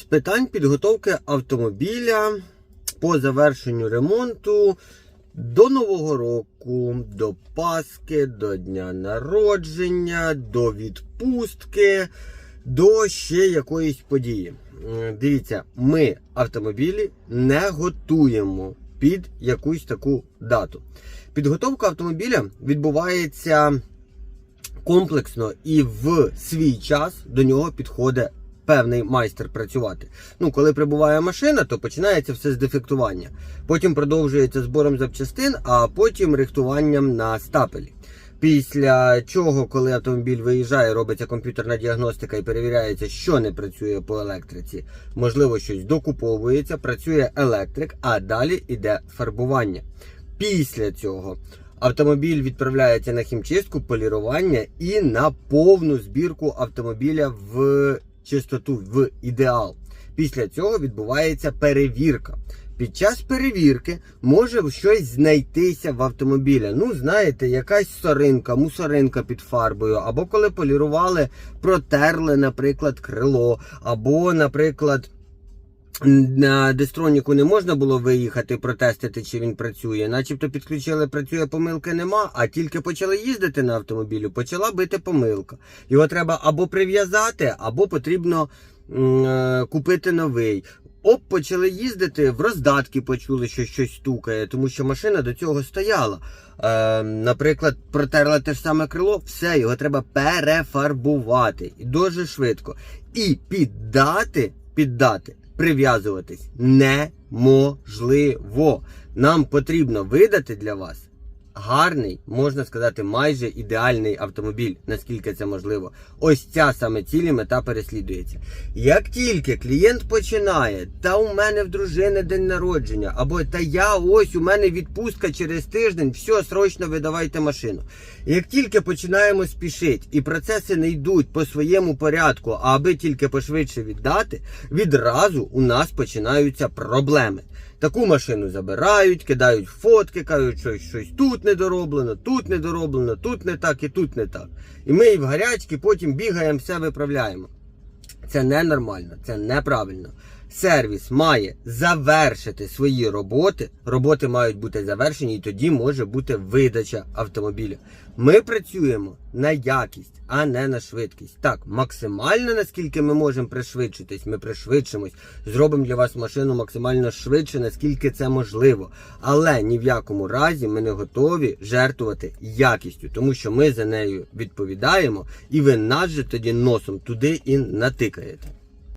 з питань підготовки автомобіля по завершенню ремонту до Нового року, до Пасхи, до Дня народження, до відпустки, до ще якоїсь події. Дивіться, ми автомобілі не готуємо під якусь таку дату. Підготовка автомобіля відбувається комплексно і в свій час до нього підходить певний майстер працювати. Ну, коли прибуває машина, то починається все з дефектування. Потім продовжується збором запчастин, а потім рихтуванням на стапелі. Після чого, коли автомобіль виїжджає, робиться комп'ютерна діагностика і перевіряється, що не працює по електриці. Можливо, щось докуповується, працює електрик, а далі йде фарбування. Після цього автомобіль відправляється на хімчистку, полірування і на повну збірку автомобіля в чистоту, в ідеал. Після цього відбувається перевірка. Під час перевірки може щось знайтися в автомобіля. Ну, знаєте, якась соринка, мусоринка під фарбою, або коли полірували, протерли, наприклад, крило, або, наприклад, на дестроніку не можна було виїхати, протестити, чи він працює. Начебто підключили, працює, помилки нема, а тільки почали їздити на автомобілі, почала бити помилка. Його треба або прив'язати, або потрібно е, купити новий. Оп, почали їздити, в роздатки почули, що щось стукає, тому що машина до цього стояла. Е, наприклад, протерла те ж саме крило, все, його треба перефарбувати. І дуже швидко. І піддати, піддати, прив'язуватись неможливо. Нам потрібно видати для вас гарний, можна сказати, майже ідеальний автомобіль, наскільки це можливо. Ось ця саме ціль і мета переслідується. Як тільки клієнт починає, та у мене в дружини день народження, або та я ось у мене відпустка через тиждень, все, срочно видавайте машину. Як тільки починаємо спішити і процеси не йдуть по своєму порядку, аби тільки пошвидше віддати, відразу у нас починаються проблеми. Таку машину забирають, кидають фотки, кажуть, що щось тут недороблено, тут недороблено, тут не так і тут не так. І ми в гарячки потім бігаємо, все виправляємо. Це ненормально, це неправильно. Сервіс має завершити свої роботи. Роботи мають бути завершені, і тоді може бути видача автомобіля. Ми працюємо на якість, а не на швидкість. Так, максимально наскільки ми можемо пришвидшитись, ми пришвидшимось. Зробимо для вас машину максимально швидше, наскільки це можливо. Але ні в якому разі ми не готові жертвувати якістю, тому що ми за нею відповідаємо, і ви нас же тоді носом туди і натикаєте.